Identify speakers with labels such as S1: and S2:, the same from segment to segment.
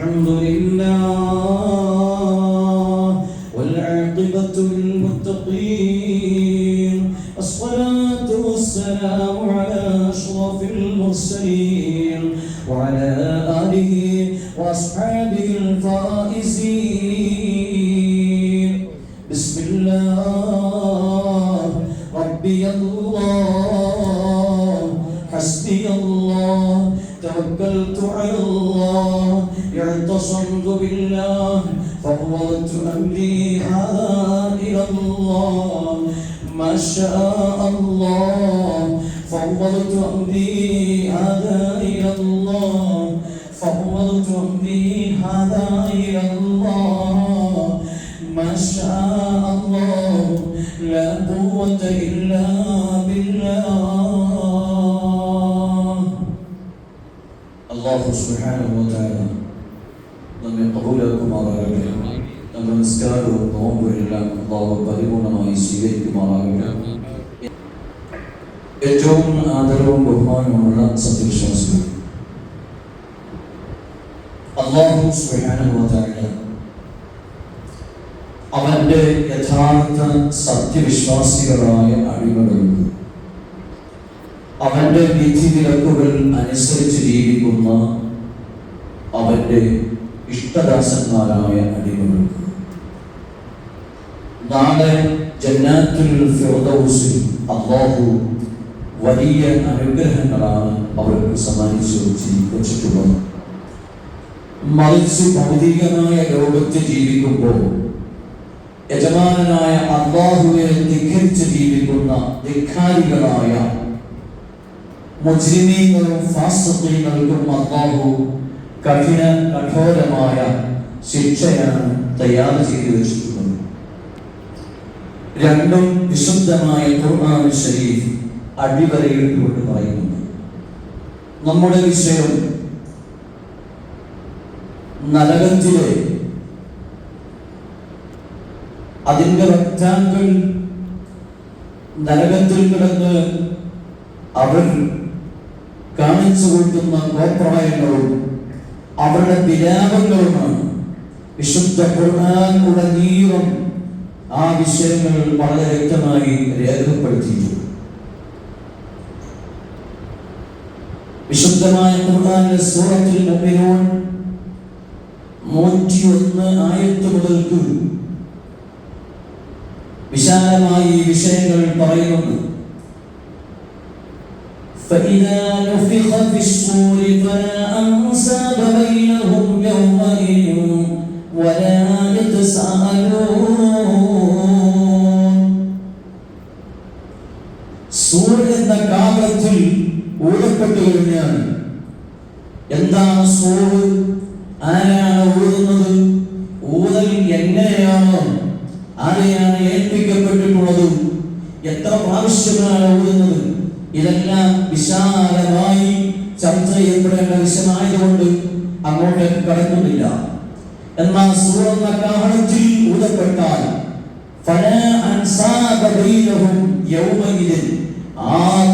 S1: الحمد لله والعاقبة للمتقين الصلاة والسلام على أشرف المرسلين وعلى آله وأصحابه الفائزين. بالله فوضت أمري إلى الله. ما شاء الله فوضت أمري هذا إلى الله. فوضت أمري هذا إلى الله. ما شاء الله لا قوة إلا بالله. الله سبحانه وتعالى നമ്മെ കബൂലാക്കുമാറാകട്ടെ നമ്മുടെ നിസ്കാരവും നോമ്പും എല്ലാം അള്ളാഹു പരിപൂർണമായി സ്വീകരിക്കുമാറാകട്ടെ. ഏറ്റവും ആദരവും ബഹുമാനവുമുള്ള സത്യവിശ്വാസികൾ. അള്ളാഹു സുഹാനുഭവത്തായ അവന്റെ യഥാർത്ഥ സത്യവിശ്വാസികളായ അടിമകളുണ്ട് അവന്റെ വിധി വിലക്കുകൾ അനുസരിച്ച് ജീവിക്കുന്ന അവന്റെ ഇഷ്ടദാസന്മാരായ അടിമകൾക്ക് നാളെ ജന്നാത്തുൽ ഫിർദൗസിൽ അള്ളാഹു വലിയ അനുഗ്രഹങ്ങളാണ് അവർക്ക് സമ്മാനിച്ചു വെച്ചിട്ടുള്ളത്. മറിച്ച് ഭൗതികമായ ലോകത്ത് ജീവിക്കുമ്പോൾ യജമാനായ അള്ളാഹുവെ ധിഖരിച്ച് ജീവിക്കുന്ന ധിഖാരികളായ മുസ്ലിമീങ്ങളും ഫാസ്തീങ്ങൾക്കും അള്ളാഹു കഠിന കഠോരമായ ശിക്ഷയാണ് തയ്യാർ ചെയ്തു വെച്ചിട്ടുള്ളത് രണ്ടും വിശുദ്ധമായ ഖുർആൻ ഷരീഫ് അടിവരയിട്ടുകൊണ്ട് പറയുന്നുണ്ട്. നമ്മുടെ വിഷയം നരകത്തിലെ അതിന്റെ വക്താക്കൾ നരകത്തിൽ കിടന്ന് അവർ കാണിച്ചു കൊടുക്കുന്ന കോപ്രായങ്ങളും അവരുടെ വിലാപങ്ങളുമാണ് വിശുദ്ധ ഖുർആൻ ഉടനീളം ആ വിഷയങ്ങൾ വളരെ വ്യക്തമായി രേഖപ്പെടുത്തിയിട്ടുണ്ട്. വിശുദ്ധമായ ഖുർആനിലെ സൂറത്തിൽ മുഅ്മിനൂൻ നൂറ്റിയൊന്ന് ആയത്ത് മുതൽക്ക് വിശാലമായി ഈ വിഷയങ്ങൾ പറയുന്നുണ്ട്. فإذا نفخ في الصور فلا أنساب بينهم يومئذ ولا يتساءلون സൂര്യൻ എന്ന കാലത്തിൽ ഊഴപ്പെട്ടു കഴിഞ്ഞാൽ എന്താണ് സൂറ്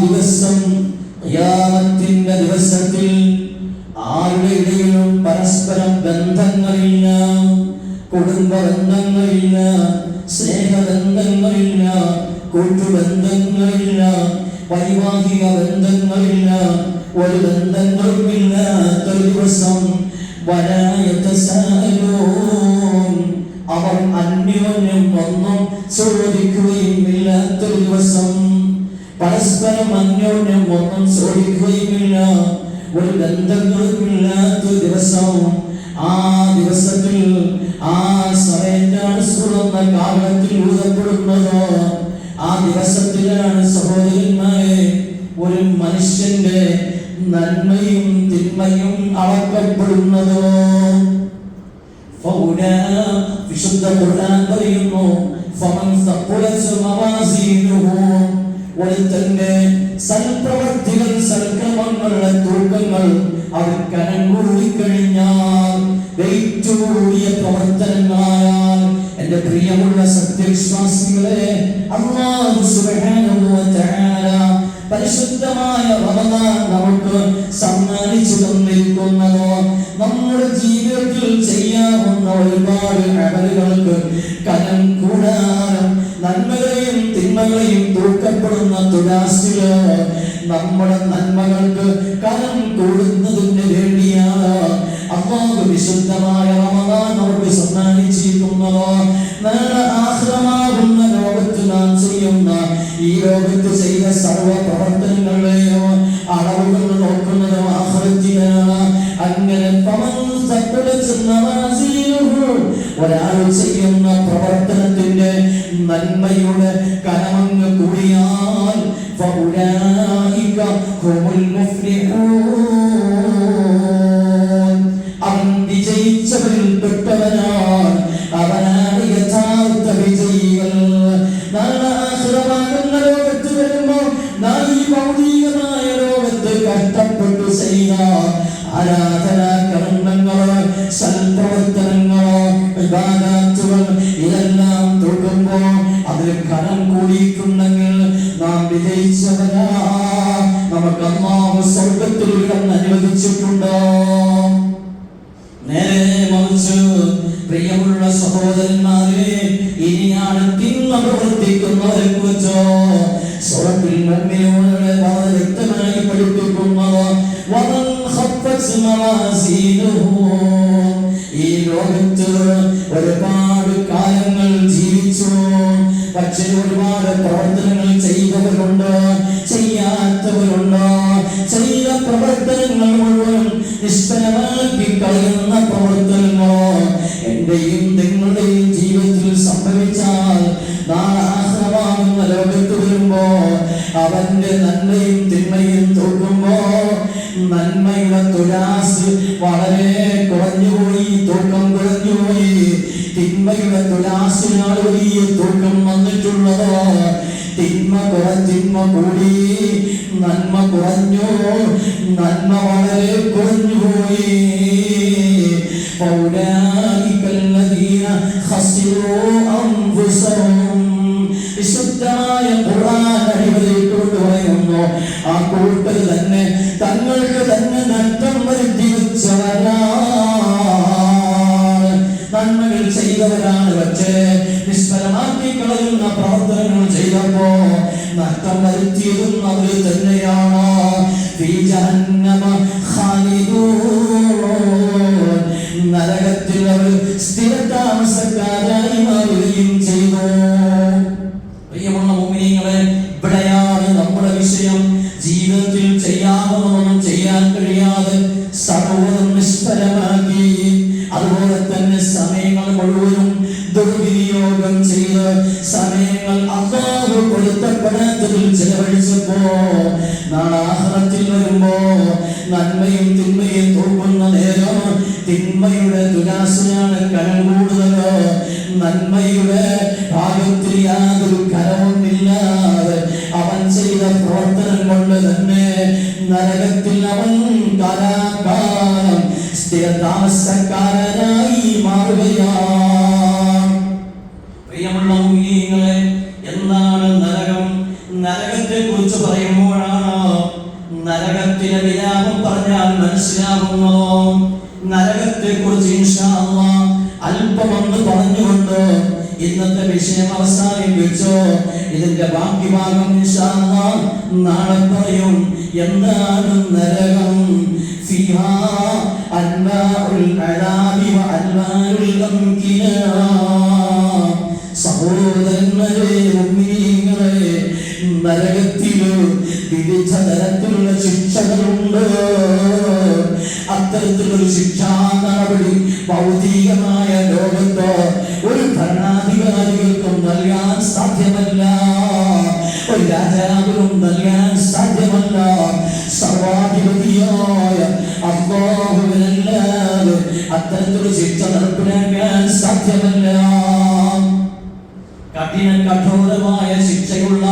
S1: ദിവസം ഖിയാമത്തിന്റെ ദിവസത്തിൽ ആരുടെ ഇടയിലും പരസ്പരം ബന്ധങ്ങളില്ല കുടുംബ ബന്ധങ്ങളില്ല സ്നേഹബന്ധങ്ങളില്ല കൂട്ടുബന്ധങ്ങളില്ല വൈവാഹിക ബന്ധങ്ങളില്ല ഒരു ബന്ധങ്ങളുമില്ലാത്തൊരു ദിവസം അവർ അന്യോന്യം ഒന്നും ചോദിക്കുകയും ഇല്ലാത്തൊരു ദിവസം പരസ്പരം അന്യോന്യം ഒന്നും ചോദിക്കുകയുമില്ല ഒരു ബന്ധങ്ങളുമില്ലാത്ത ദിവസം ആ ദിവസത്തിൽ ആ സമയത്താണ് സുറന്ന കാലത്തിൽ ഊതപ്പെടുന്നത് ആ ദിവസത്തിലാണ് സഹോദരന്മാരെ ഒരു മനുഷ്യന്റെ നന്മയും തിന്മയും അളക്കപ്പെടുന്നത്. വിശുദ്ധ ഖുർആൻ പറയുന്നു ഫമൻ സഖുലത് മവാസീനുഹു ഒരുത്തന്റെ സൽപ്രവർത്തികൾ സൽക്രമങ്ങളുടെ തൂക്കങ്ങൾ അവർ കനം കൂടിക്കഴിഞ്ഞാൽ വെയിറ്റ് കൂടിയ പ്രവർത്തനങ്ങളായാൽ എന്റെ പ്രിയമുള്ള സത്യവിശ്വാസികളെ അള്ളാഹു സുബ്ഹാനഹു തആല പരിശുദ്ധമായ റമദാൻ നമുക്ക് സമ്മാനിച്ചു തന്നിരിക്കുന്നത്. നമ്മുടെ ജീവിതത്തിൽ ചെയ്യാവുന്ന ഒരുപാട് അമലുകൾക്ക് കനം തുലാസിൽ നമ്മുടെ നന്മകൾക്ക് കരം കൂടുന്നതിന് വേണ്ടിയാണ്. അള്ളാഹു വിശുദ്ധമായ റമദാൻ നമുക്ക് സമ്മാനിച്ചിരിക്കുന്നത് നാളെ ആഹ്റമാകുന്ന ലോകത്ത് നാം ചെയ്യുന്ന ഈ ലോകത്ത് ചെയ്ത സർവ പ്രവർത്തനങ്ങളെയും അളവുകൾ നോക്കുന്നത് ആഹ്റത്തിനാണ് അങ്ങനെ ഒരാൾ ചെയ്യുന്ന പ്രവർത്തനത്തിന്റെ നന്മയുടെ കനമങ്ങ് മുമ്പിലൂടെ വളരെ വ്യക്തമായി മവാസീനുഹു. ഈ ലോകത്ത് ഒരുപാട് കാലങ്ങൾ ജീവിച്ചു പക്ഷേ ഒരുപാട് പ്രവർത്തനങ്ങൾ ചെയ്തവരുണ്ട് കൂടി. നന്മ കുറഞ്ഞു നന്മ വളരെ കുറഞ്ഞു പോയി വിശുദ്ധമായ ഖുർആാനിവരിട്ടുകൊണ്ട് പറയുന്നു ആ കൂട്ടർ തന്നെ തങ്ങൾക്ക് തന്നെ നഷ്ടം വരുത്തി നന്മകൾ ചെയ്തവരാണ് പക്ഷേ നിഷ്ഫലമാക്കി കളയുന്ന പ്രവർത്തനങ്ങൾ ചെയ്തപ്പോ നഷ്ടം വരുത്തിയതും അവർ തന്നെയാണ് നരകത്തിൽ അവർ സ്ഥിരതാമസക്കാരായി ഭാഗം നാളെ പറയും എന്താണ് നരകം? തരത്തിലുള്ള ശിക്ഷകളുണ്ട്? അത്തരത്തിലൊരു ശിക്ഷാ നടപടി ഭൗതികമായ ലോകത്ത് ഒരു ഭരണാധികാരികൾക്കും നൽകാൻ സാധ്യമല്ല. രാജാവിനും നൽകാൻ സാധ്യമല്ല. സർവാധിപതിയായ അള്ളാഹുവിനല്ലാതെ അത്തരത്തിലൊരു ശിക്ഷ നടപ്പിലാക്കാൻ സാധ്യമല്ല. കഠിന കഠോരമായ ശിക്ഷയുള്ള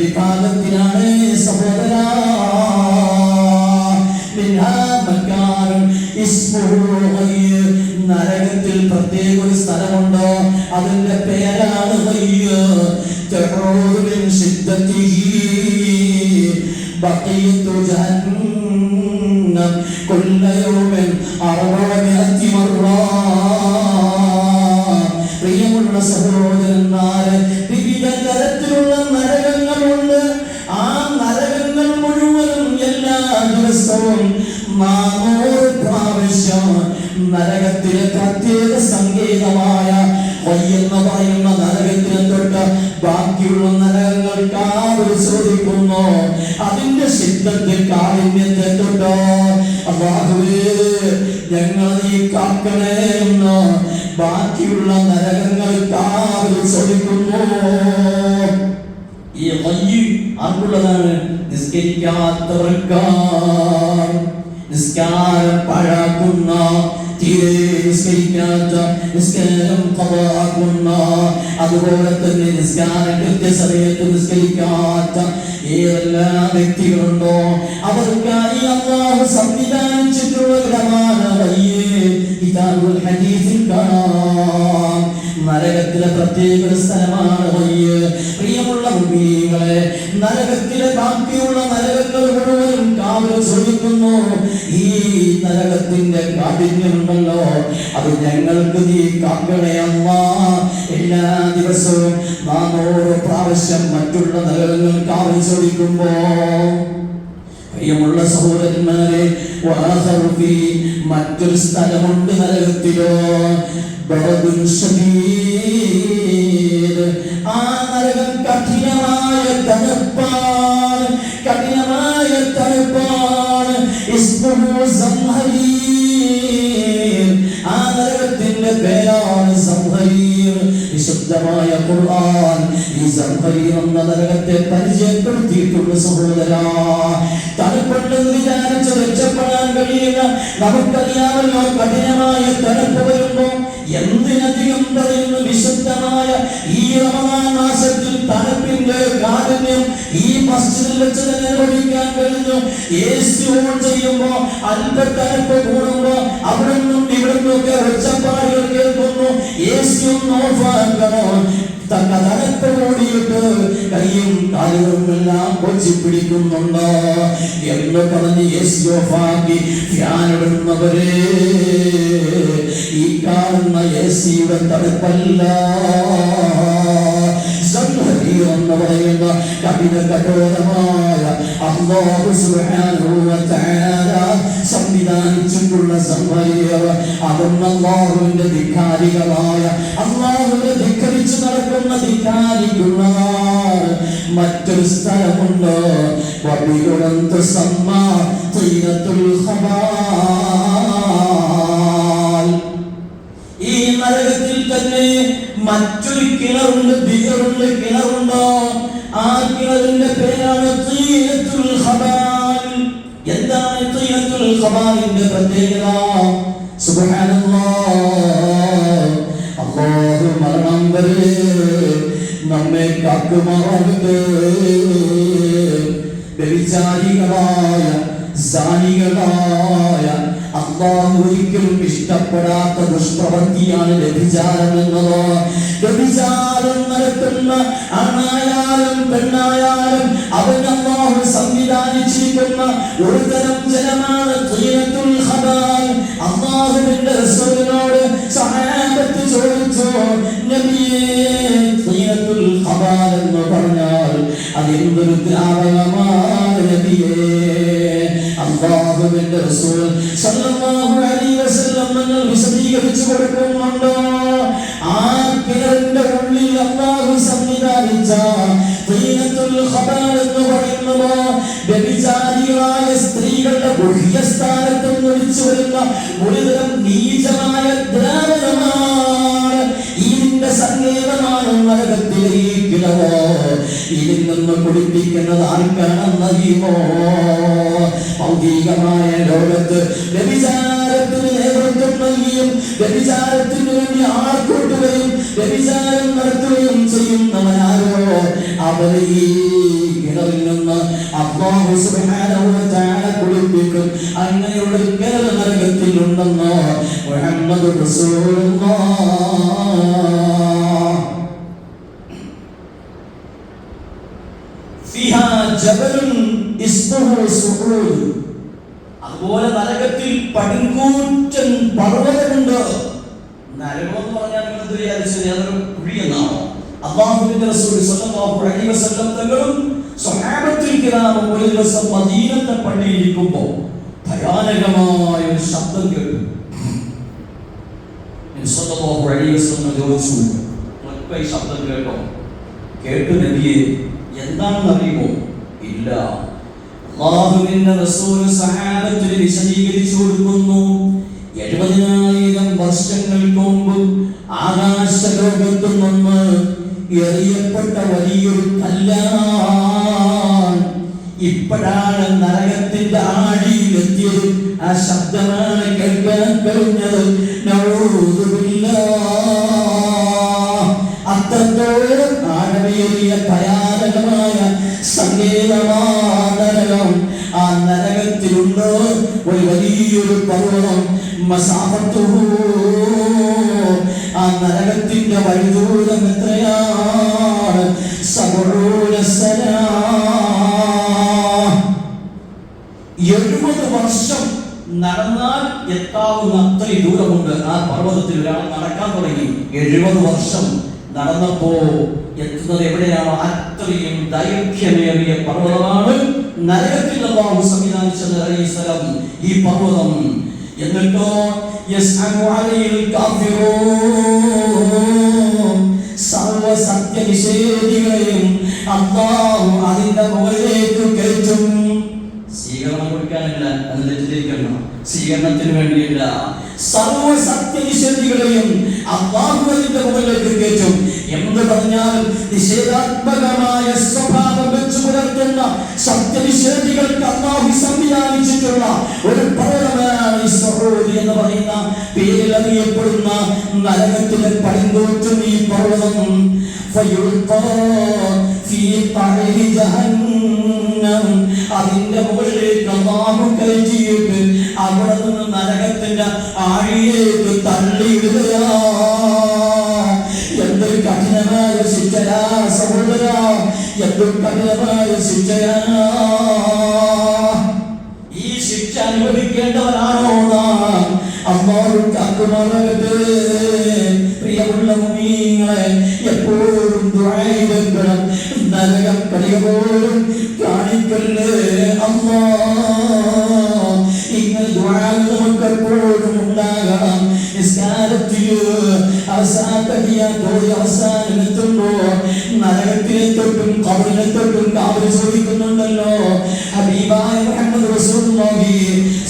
S1: വിഭാഗത്തിലാണ് സഹോദര. നരകത്തിൽ പ്രത്യേക ഒരു സ്ഥലമുണ്ടോ? അതിന്റെ പേരാണ് ബക്കീത്തു ജഹന്ന കാക്കണേ എന്ന് ബാക്കിയുള്ള നരകങ്ങൾ ശ്രമിക്കുന്നു ഈ വയ്യ് ആർക്കുള്ളതാണ് നിസ്കരിക്കാത്തവർക്കാർ നിസ്കാരം പഴാക്കുന്ന അതുപോലെ തന്നെ നിസ്കാരം കൃത്യസമയത്ത് നിസ്കരിക്കാത്ത ഏതെല്ലാം വ്യക്തികളുണ്ടോ? അവർക്കായി അള്ളാഹു സംവിധാനിച്ചിട്ടുള്ള കിതാബുൽ ഹദീസിൽ കാണാം. നരകത്തിലെ പ്രത്യേക സ്ഥലമാണ് വയ്യ് പ്രിയമുള്ള ഭൂമികളെ നരകത്തിലെ ബാക്കിയുള്ള നരകങ്ങൾ മുഴുവനും കാവൽ ചോദിക്കുന്നു ഈ നരകത്തിന്റെ കാഠിന്യമുണ്ടല്ലോ. അത് ഞങ്ങൾക്ക് നീ കാക്കണേ അമ്മ. എല്ലാ ദിവസവും നാനൂറ് പ്രാവശ്യം മറ്റുള്ള നരകങ്ങൾ കാവൽ ചോദിക്കുമ്പോ പ്രിയമുള്ള സഹോദരന്മാരെ വാഹറു ഫീ മറ്റൊരു സ്ഥലമുണ്ട് നരകത്തിലോ. ബഅദുൻ ശദീദ് ആ നരകം കഠിനമായ തണുപ്പാണ് കഠിനമായ തണുപ്പാണ്. ഇസ്മുഹു സംഹരീർ. ആ നരകത്തിന്റെ പേരാണ് സംഹരീർ. വിശുദ്ധമായ ഖുർആൻ. നരകത്തെ പരിചയപ്പെടുത്തിയിട്ടുണ്ട് സഹോദരാ. തണുപ്പുണ്ടെന്ന് വിചാരിച്ച് രക്ഷപ്പെടാൻ കഴിയില്ല. നമുക്കറിയാമല്ലോ കഠിനമായ തണുപ്പ് വരുമ്പോ എന്തിനധികം പറയുന്നു വിശുദ്ധമായ ഈ റമദാൻ മാസത്തിൽ തണുപ്പിന്റെ കാരുണ്യം ഈ മസ്ജിദിൽ വെച്ച് തന്നെ അനുഭവിക്കാൻ കഴിഞ്ഞു. എ സി ഓൺ ചെയ്യുമ്പോ അല്പ തണുപ്പ് കൂടുമ്പോ അവിടെ നിന്നും ഒച്ചപ്പാടുകൾ ഒന്ന് ഓഫാക്കണോ തക്ക തണുപ്പ് കൂടിയിട്ട് കൈയും കാലുകളും എല്ലാം കൊച്ചി പിടിക്കുന്നുണ്ടോ? എന്ന് പറഞ്ഞ് എ സി ഓഫാക്കി ഫാൻ ഈ കാണുന്ന എ സിയുടെ സംഹരിയോ എന്ന് പറയുന്ന കഠിന കഠോരമായ സുബ്ഹാനഹു വ തആല സംവിധാനിച്ചിട്ടുള്ള സംഹരിയർ അതൊന്നും അള്ളാഹുവിന്റെ ധിക്കാരികളായ അള്ളാഹുവിനെ ധിക്കരിച്ച് നടക്കുന്ന ധിക്കാരിക്കുള്ളവർ മറ്റൊരു സ്ഥലമുണ്ട്. വബിയുടന്ത സമ്മ തീരത്തുൽ ഖബാൽ. ഈ നരകത്തിൽ തന്നെ മറ്റൊരു കിണറുണ്ട് ബിയറുണ്ട് കിണറുണ്ടോ ആ കിണറിന്റെ പേരാണ് എന്താണ് ഖബാലിന്റെ പ്രത്യേകത? അല്ലാഹു മരണം വരെ നമ്മെ കാക്കുമാറാകട്ടെ. വ്യഭിചാരികളായ സാനികളായ അള്ളാഹു ഒരിക്കലും ഇഷ്ടപ്പെടാത്ത ദുഷ്പ്രവൃത്തിയാണ് വ്യഭിചാരം എന്നത്. വ്യഭിചാരം നടത്തുന്ന ആണായാലും പെണ്ണായാലും അവൻ അള്ളാഹു സംവിധാനിച്ചിരിക്കുന്ന ഒരു തരം ജനമാണ് അള്ളാഹുവിന്റെ റസൂലിനോട് സഹാബത്ത് ചോദിച്ചു എന്ന് പറഞ്ഞാൽ അതെന്തൊരു ദ്രാവകമാണ് നബിയേ? അള്ളാഹുവിന്റെ റസൂൽ സല്ലല്ലാഹു അലൈഹി വസല്ലം നിങ്ങൾ വിശദീകരിച്ചു കൊടുക്കുന്നുണ്ടോ. ആ കിണറിന്റെ ഉള്ളിൽ അള്ളാഹു സംവിധാനിച്ച തീനത്തുൽ ഖബർ എന്ന് സ്ത്രീകളുടെ ഗുഹ്യസ്ഥാനത്ത് നിന്ന് ഒലിച്ചു വരുന്ന ഒരുതരം നീചമായ ദ്രാവകമാണ്. ഇതിൽ നിന്ന് കുടിപ്പിക്കുന്നത് ആർക്കാണെന്നറിയുമോ? ഭൗതികമായ ലോകത്ത് വ്യഭിചാരത്തിന് നേതൃത്വം നൽകിയും വ്യഭിചാരത്തിന് വേണ്ടി ആൾക്കൂട്ടുകയും വ്യഭിചാരം നടത്തുകയും ചെയ്യുന്നവനാരോ? അവരെ ഈ കിണറിൽ നിന്ന് സുബ്ഹാനഹു വ തആല കുളിപ്പിക്കും. അങ്ങനെയുള്ള കിണർ നരകത്തിലുണ്ടെന്ന് മുഹമ്മദ് റസൂലുള്ളാഹ് അതുപോലെ നരകത്തിൽ പടുങ്കൂറ്റൻ പർവതമുണ്ട്. എന്ന് പറഞ്ഞാൽ നിങ്ങൾ സല്ലല്ലാഹു അലൈഹി വസല്ലം തങ്ങളും ഭയാനകമായ ഒരു ശബ്ദം സ്വല്ലല്ലാഹു അലൈഹി വസല്ലം ചോദിച്ചു "നിങ്ങൾക്ക് ഈ ശബ്ദം കേട്ടു നബിയെ എന്താണെന്ന് അറിയുമോ? ഇല്ല. അള്ളാഹുവിന്റെ കൊടുക്കുന്നു. ഇപ്പോഴാണ് നരകത്തിന്റെ ആഴിയിലെത്തിയത്. ആ ശബ്ദമാണ് കേൾക്കാൻ കഴിഞ്ഞത്. അത്രത്തോളം ആഴമേറിയ ഭയാനകമായ സങ്കേതമാണ് ഒരു വലിയൊരു പർവതം മസാഫത്തുഹു ആ നരകത്തിന്റെ വൈദൂരം എത്രയാണ് എഴുപത് വർഷം നടന്നാൽ എത്താവുന്ന അത്രയും ദൂരമുണ്ട്. ആ പർവതത്തിൽ ഒരാൾ നടക്കാൻ തുടങ്ങി. എഴുപത് വർഷം നടന്നപ്പോ എത്തുന്നത് എവിടെയാണ്? അത്രയും ദൈർഘ്യമേറിയ പർവതമാണ്. നരകത്തിൽ അള്ളാഹു സംവിധാനിച്ചത് സ്ഥലം ഈ പർവതം. എന്നിട്ടോ? യസ്അമു അലൈഹിൽ കാഫിറൂൻ. സർവ സത്യനിഷേധികളെയും അള്ളാഹു അതിന്റെ മുകളിലേക്ക് കയറ്റും. സ്വീകരണം കൊടുക്കാനല്ല അത് തെറ്റിദ്ധരിക്കണം സ്വീകരണത്തിന് വേണ്ടിയല്ല സർവ സത്യനിഷേധികളെയും അള്ളാഹു അതിന്റെ മുകളിലേക്ക് കയറ്റും. എന്ത് പറഞ്ഞാൽ നിഷേധാത്മകമായ സ്വഭാവം വെച്ച് പുലർത്തുന്ന സത്യനിഷേധികൾക്ക് അള്ളാഹു സംവിധാനിച്ചിട്ടുള്ള ഒരു പ്രകടനമാണ് ഈ സഹോദരി എന്ന് പറയുന്ന പേരിൽ അറിയപ്പെടുന്ന നരകത്തിലെ പടിങ്കോറ്റും ഈ പർവതം. അതിന്റെ മുകളിലേക്ക് അള്ളാഹു കയറ്റിയിട്ട് അവിടെ നിന്ന് നരകത്തിന്റെ ആഴിയിലേക്ക് തള്ളിയിടുക എന്തൊരു കഠിനമായ ശിക്ഷയാ സഹോദര. എന്തൊരു കഠിനമായ ശിക്ഷയാ. ഈ ശിക്ഷ അനുഭവിക്കേണ്ടവരാണോ നാം? അമ്മാവും കാക്കുമാറകത്ത് പ്രിയമുള്ള മുനീങ്ങളെ എപ്പോഴും ദുആയിരക്കണം നരകം കളിക പോലും കാണിക്കല്ലേ അമ്മാ ഇങ്ങനെ ദുആ നമുക്ക് എപ്പോഴും ഉണ്ടാകണം നിസ്കാരത്തിൽ അവസാനത്തോടെ അവസാനം എത്തുമ്പോ നരകത്തിനെ തൊട്ടും കബറിനെ തൊട്ടും കാവൽ ചോദിക്കുന്നുണ്ടല്ലോ. ഹബീബായ മുഹമ്മദ് റസൂലുള്ളാഹി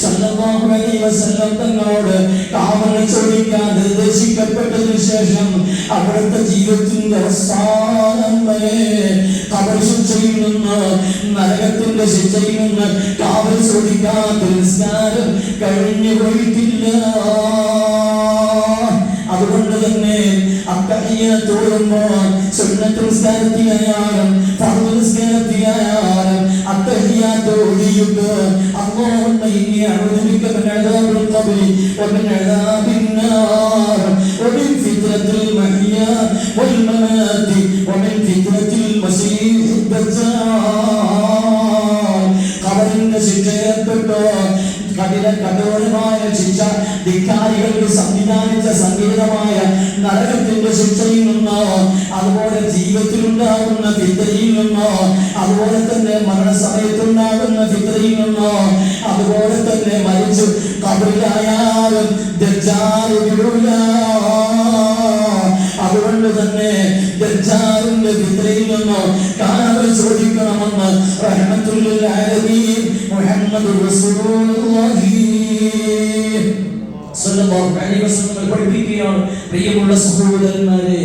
S1: സല്ലല്ലാഹു അലൈഹി വസല്ലം തങ്ങളോട് കാവൽ ചോദിക്കാൻ നിർദ്ദേശിക്കപ്പെട്ടതിനു ശേഷം അവിടുത്തെ ജീവിതത്തിന്റെ കബർശിക്ഷയിൽ നിന്ന് നരകത്തിന്റെ ശിക്ഷയിൽ നിന്ന് കാവൽ ശ്രദ്ധിക്കാത്ത നിസ്കാരം കഴിഞ്ഞു പോയിട്ടില്ല. അതുകൊണ്ട് തന്നെ അക്കയ്യ തോടുമ്പോൾ സ്വന്തത്തെ നിസ്കാരത്തിനായാലും പറഞ്ഞു നിസ്കാരത്തിനായാലും അക്കയ്യ തോടിയുണ്ട് അമ്മ ഇനി അവതരിക്കവൻ എഴുതാപ്പെടും കബി അവൻ എഴുതാ പിന്നാർ. ഒരു ചിത്രത്തിൽ മഹിയ والممات ومن فتنة المسيح الدجال ഖബറിന്റെ ശിക്ഷ ഏർപ്പെട്ടു കഠിന കഠോരമായ ശിക്ഷ ധിക്കാരികൾക്ക് സംവിധാനിച്ച സംഗീതമായ നരകത്തിന്റെ ശിക്ഷയിൽ നിന്നോ അതുപോലെ ജീവിതത്തിലുണ്ടാകുന്ന ഫിത്തയിൽ നിന്നോ അതുപോലെ തന്നെ മരണസമയത്തുണ്ടാകുന്ന ഫിത്തയിൽ നിന്നോ അതുപോലെ തന്നെ മരിച്ചു കബറിലായാലും ദജ്ജാൽ വിടൂല അതുകൊണ്ട് തന്നെ ദജ്ജാലിന്റെ ഫിത്തയിൽ നിന്നോ കാവൽ ചോദിക്കണമെന്ന് റഹ്മത്തുൽ ആലമീൻ മുഹമ്മദ് റസൂലുള്ളാഹി സല്ലല്ലാഹു വസല്ലം പ്രിയമുള്ള സഹോദരന്മാരെ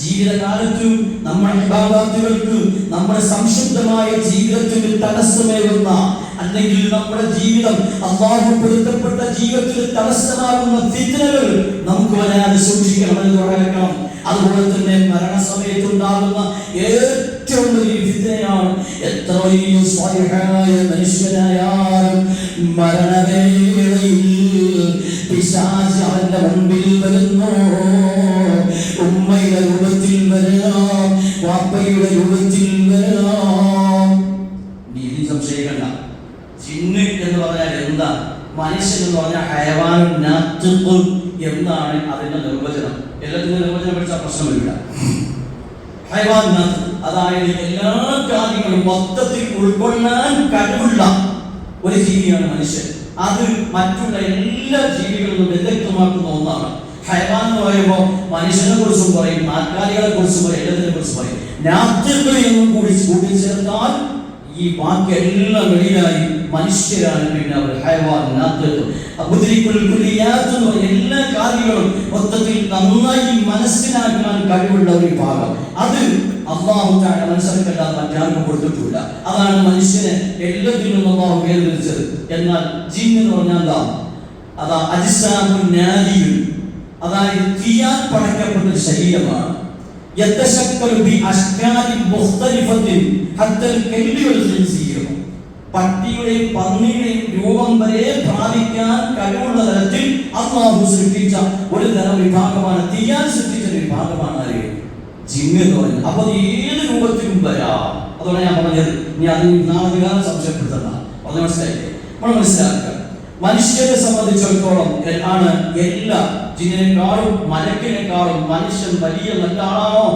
S1: ജീവിതകാലത്തും നമ്മുടെ ഇബാദത്തുകൾക്ക് നമ്മുടെ സംശുദ്ധമായ ജീവിതത്തിന് തടസ്സമേകുന്ന അല്ലെങ്കിൽ നമ്മുടെ ജീവിതം അള്ളാഹു പൊരുത്തപ്പെട്ട ജീവിതത്തിന് തടസ്സമാകുന്ന ഫിത്നകൾ നമുക്ക് വരാതെ സൂക്ഷിക്കണമെന്ന് പറയണം അതുപോലെ തന്നെ മരണസമയത്തുണ്ടാകുന്ന ഏറ്റവും വലിയ വിധയാണ് എത്ര വലിയ സ്വാലിഹായ മനുഷ്യനായാലും മരണവേളയിൽ പിശാച് അവന്റെ മുൻപിൽ വരുന്നു. ഉമ്മയുടെ രൂപത്തിൽ വരാം വാപ്പയുടെ രൂപത്തിൽ വരാം നീതി സംശയിക്കണ്ട ചിന്ന എന്ന് പറഞ്ഞാൽ എന്താ? മനുഷ്യൻ എന്ന് പറഞ്ഞാൽ ഹയവാനും എന്നാണ് അതിന്റെ നിർവചനം? എല്ലാത്തിനും നിർവചനം പ്രശ്നമില്ല. അതായത് എല്ലാ കാര്യങ്ങളും മൊത്തത്തിൽ ഉൾക്കൊള്ളാൻ കഴിവുള്ള ഒരു ജീവിയാണ് മനുഷ്യൻ. അത് മറ്റുള്ള എല്ലാ ജീവികളിലും വ്യത്യക്തമാക്കുന്ന ഒന്നാണ്. ഹൈവാൻ എന്ന് പറയുമ്പോൾ മനുഷ്യനെ കുറിച്ചും പറയും നാൽക്കാലികളെ കുറിച്ചും പറയും എല്ലാത്തിനെ കുറിച്ചും പറയും. നാത്തുകൾ എന്നും കൂടി കൂട്ടിച്ചേർത്താൽ ഈ ബാക്കി എല്ലാം വെളിയിലായി. മനുഷ്യരാണ് പിന്നെ അവർ ഹൈവാൻ നാത്തുകൾ അബുദ്രിക്കുൽ കുലിയാത്ത് എന്ന് പറഞ്ഞ എല്ലാ കാര്യങ്ങളും മൊത്തത്തിൽ നന്നായി മനസ്സിലാക്കാൻ കഴിവുള്ള ഒരു ഭാഗം അത് അള്ളാഹു താഴെ മനുഷ്യർക്കല്ലാതെ മറ്റാർക്കും കൊടുത്തിട്ടില്ല അതാണ് മനുഷ്യനെ എല്ലാത്തിൽ നിന്നും അള്ളാഹു വേർതിരിച്ചത് എന്നാൽ ജിൻ എന്ന് പറഞ്ഞാൽ എന്താ അതാ അജിസാമുൻ നാദിയുൻ അതായത് തീയാൽ പടക്കപ്പെട്ട ഒരു ശരീരമാണ് يتشكل بأشكال مختلفة حتى الكلب والخنزير പട്ടിയുടെയും പന്നിയുടെയും രൂപം വരെ പ്രാപിക്കാൻ കഴിവുള്ള തരത്തിൽ അള്ളാഹു സൃഷ്ടിച്ച ഒരു തരം വിഭാഗമാണ് തീയാൻ സൃഷ്ടിച്ച വിഭാഗമാണ് ആര് എന്ന് പറയുന്നത്. അപ്പൊ അത് ഏത് രൂപത്തിലും വരാം. അതോടെ ഞാൻ പറഞ്ഞത്. ഇനി അത് നാളെ വികാരം സംശയപ്പെടുത്തണ്ട. അത് മനസ്സിലായില്ലേ നമ്മൾ മനസ്സിലാക്കുക. മനുഷ്യരെ സംബന്ധിച്ചിടത്തോളം ആണ് എല്ലാ ജിന്നിനെക്കാളും മലക്കിനേക്കാളും മനുഷ്യൻ വലിയ നല്ല ആളാണോ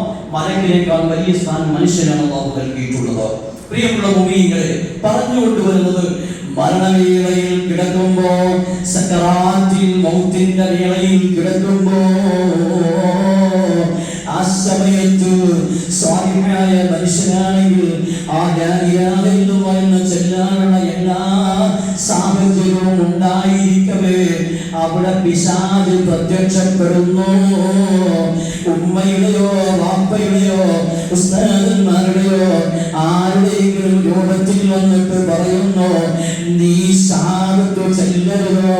S1: വലിയ സ്ഥാനം മനുഷ്യനാണ് അള്ളാഹു നൽകിയിട്ടുള്ളത്. പ്രിയമുള്ള ഭൂമികളെ പറഞ്ഞുകൊണ്ടുവരുന്നത് മരണവേളയിൽ കിടക്കുമ്പോ സക്കറാത്തിൽ മൗത്തിന്റെ വേളയിൽ കിടക്കുമ്പോ ആ സമയത്ത് സ്വാധീനായ മനുഷ്യനാണെങ്കിൽ ആ ജാതിയാതെ എന്ന് പറയുന്ന ചെല്ലാനുള്ള എല്ലാ സാഹചര്യവും ഉണ്ടായിരിക്കവേ. അവിടെ പിശാജ് പ്രത്യക്ഷപ്പെടുന്നു. ഉമ്മയുടെയോ ഉസ്താദന്മാരുടെയോ ആരുടെയെങ്കിലും രൂപത്തിൽ വന്നിട്ട് പറയുന്നു നീ ശാപത്തു ചെല്ലരുതോ?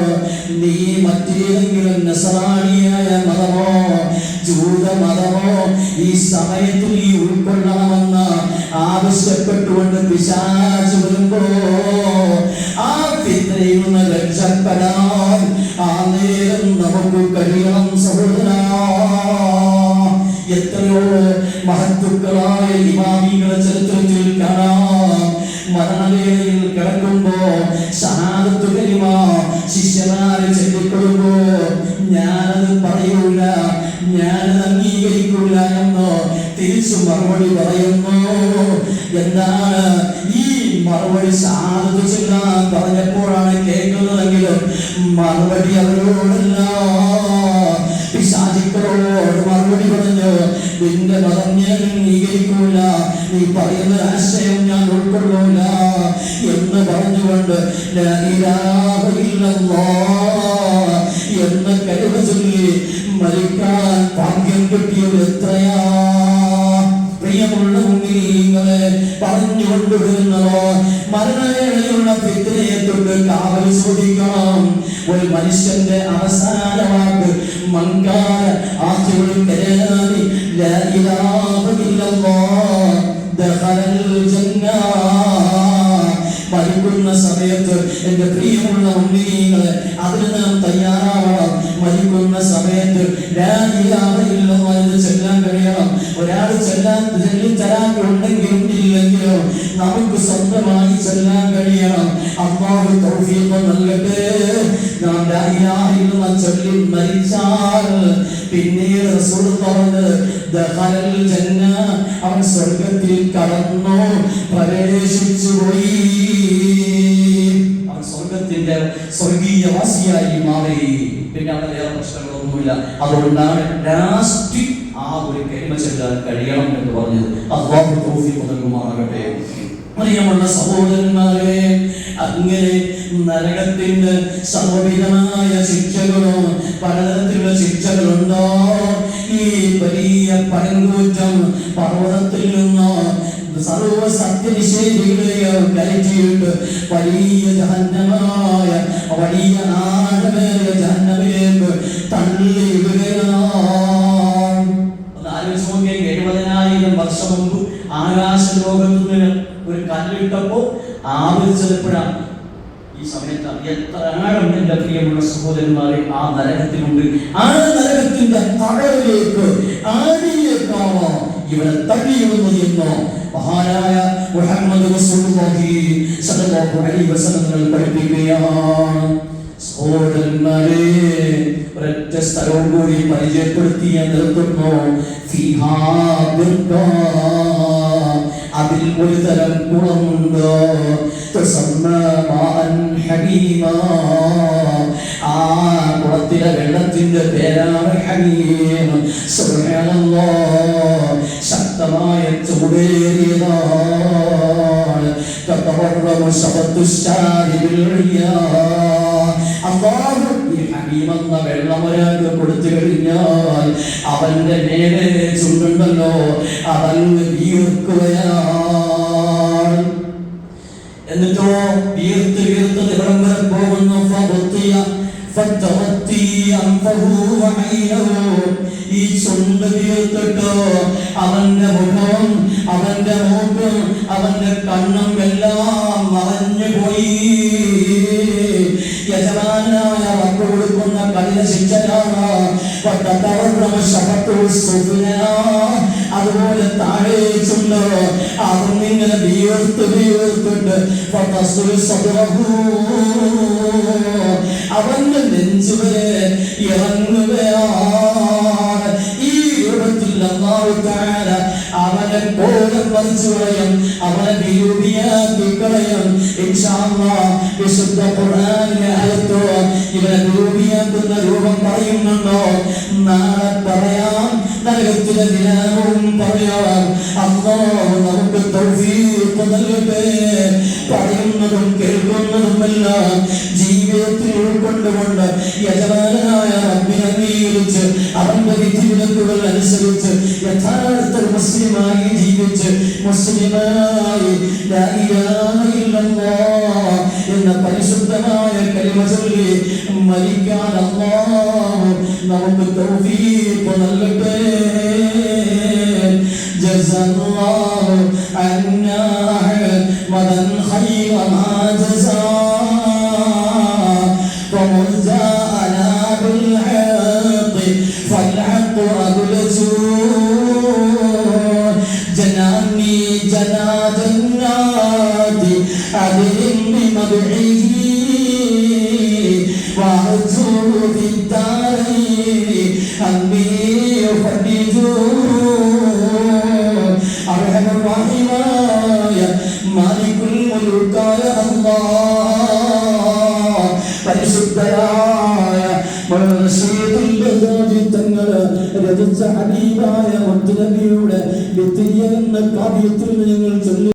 S1: നീ മറ്റേതെങ്കിലും നസറാണിയായ മതമോ? ജൂത മതമോ ഈ സമയത്ത് നീ ഉൾക്കൊള്ളണമെന്ന് ആവശ്യപ്പെട്ടുകൊണ്ട് പിശാച് വരുമ്പോ മരണവേളയിൽ കലാമി ലാ ഇലാഹ ഇല്ലല്ലാഹ് ദഖലൽ ജന്ന മരിക്കുന്ന സമയത്ത് എന്റെ പ്രിയമുള്ള മുന്നികളെ അതിന് നാം തയ്യാറാവണം. മരിക്കുന്ന സമയത്ത് എന്ന് ചൊല്ലാൻ കഴിയണം. ഒരാൾ ചെല്ലാൻ ചെല്ലി തരാൻ ഉണ്ടെങ്കിലും ഇല്ലെങ്കിലോ നമുക്ക് സ്വന്തമായി ചെല്ലാൻ കഴിയണം. അമ്മാവ് തൗഫീഖ് നൽകട്ടെ. നാം ലാ ഇലാഹ ചൊല്ലി മരിച്ചാൽ പിന്നീട് റസൂൽ പറഞ്ഞത് അവൻ സ്വർഗത്തിൽ കടന്നു. പ്രവേശിച്ചു പോയി. അവൻ സ്വർഗത്തിന്റെ സ്വർഗീയവാസിയായി മാറി. പിന്നെ അവിടെ വേറെ പ്രശ്നങ്ങളൊന്നുമില്ല. അതുകൊണ്ടാണ് ലാസ്റ്റ് ആ ഒരു കരിമ ചെല്ലാൻ കഴിയണം എന്ന് പറഞ്ഞത്. അള്ളാഹു തൗഫീഖ് നൽകുമാറാകട്ടെ. പ്രിയമുള്ള സഹോദരന്മാരെ അങ്ങനെ നരകത്തിന്റെ സർവവിധമായ ശിക്ഷകളും പലതരത്തിലുള്ള ശിക്ഷകളുണ്ടോ? വലിയ പഴങ്കൂറ്റം പർവതത്തിൽ നിന്നോ സർവ സത്യനിഷേധികളെയും വലിയ ജഹന്നമായ വലിയ ആഴമേറിയ ജഹന്നമിലേക്ക് ആലോചിച്ച് നോക്കിയാൽ എഴുപതിനായിരം വർഷം മുമ്പ് ആകാശ ലോകത്ത് ഒരു കല്ലിട്ടപ്പോ ആവരിച്ചത് എപ്പോഴാണ് ഈ സമയത്ത് എത്ര എന്റെ പ്രിയമുള്ള സഹോദരന്മാരെ. ആ നരകത്തിലുണ്ട്. ആ നരകത്തിന്റെ തടവിലേക്ക് ആടിയേക്കാവോ ഇവിടെ തള്ളിയിടുന്നത് എന്നോ മഹാനായ മുഹമ്മദ് വസല്ലം പഠിപ്പിക്കുകയാണ്. സഹോദരന്മാരെ ഒരൊറ്റ സ്ഥലവും കൂടി പരിചയപ്പെടുത്തി നിർത്തുന്നു. ഫിഹാ. അതിൽ ഒരു തരം ഗുണമുണ്ടോ? ഹബീമ ആ കുളത്തിലെ വെള്ളത്തിന്റെ പേരാണ് ഹബീം സുഖമാണല്ലോ ശക്തമായ ചൂടേറിയതാണ്. കത്തവർണ ശബത്തുശാരി അള്ളാഹു എന്ന വെള്ളം ഒരാൾക്ക് കൊടുത്തു കഴിഞ്ഞാൽ അവന്റെ നേരെ ചുണ്ടുണ്ടല്ലോ അവൻ വീർക്കുകയാണ് എന്നിട്ടോ വീർത്ത് വീർത്ത് നിറം വരെ പോകുന്നു ഈ ചുണ്ട് വീർത്തിട്ട് അവന്റെ മുഖം അവന്റെ മൂക്കും അവന്റെ കണ്ണും എല്ലാം മറഞ്ഞു പോയി യജമാനായ റബ്ബ് കൊടുക്കുന്ന കഠിന ശിക്ഷയാണ് വട്ടത്തവർമ്മ ശബത്തു സുഫ്ന. അതുപോലെ താഴെ ചുണ്ട്. അതും ഇങ്ങനെ ഫതസ്ലു സദ്റഹു. അവന്റെ നെഞ്ചുവരെ ഇറങ്ങുകയാണ്. ഈ രൂപത്തിൽ തആല അവനെ പോലും പറിച്ചു കളയും അവനെ വിരൂപിയാക്കി കളയും വിശുദ്ധ ഖുർആനിലെ ആയത്തോ ഇവനെ നിരൂപിയാക്കുന്ന രൂപം പറയുന്നുണ്ടോ? നാളെ പറയാം. നരകത്തിലെ ദിനവും പറയാൻ അല്ലാഹു നമുക്ക് തൗഫീഖ് നൽകട്ടെ. പറയുന്നതും കേൾക്കുന്നതുമെല്ലാം ജീവിതത്തിൽ ഉൾക്കൊണ്ടുകൊണ്ട് യജമാനായ റബ്ബിനെ അംഗീകരിച്ച് അവന്റെ വിധിവിലക്കുകൾ അനുസരിച്ച് യഥാർത്ഥ മുസ്ലിമായി ജീവിച്ച് മുസ്ലിമായി എന്ന പരിശുദ്ധമായ കലിമ ചൊല്ലി മരിക്കാൻ അല്ലാഹു നമുക്ക് തൗഫീഖ് നൽകട്ടെ. ജസല്ലാഹു അന്നാ മദൻ ഖൈറ മാ ജസാ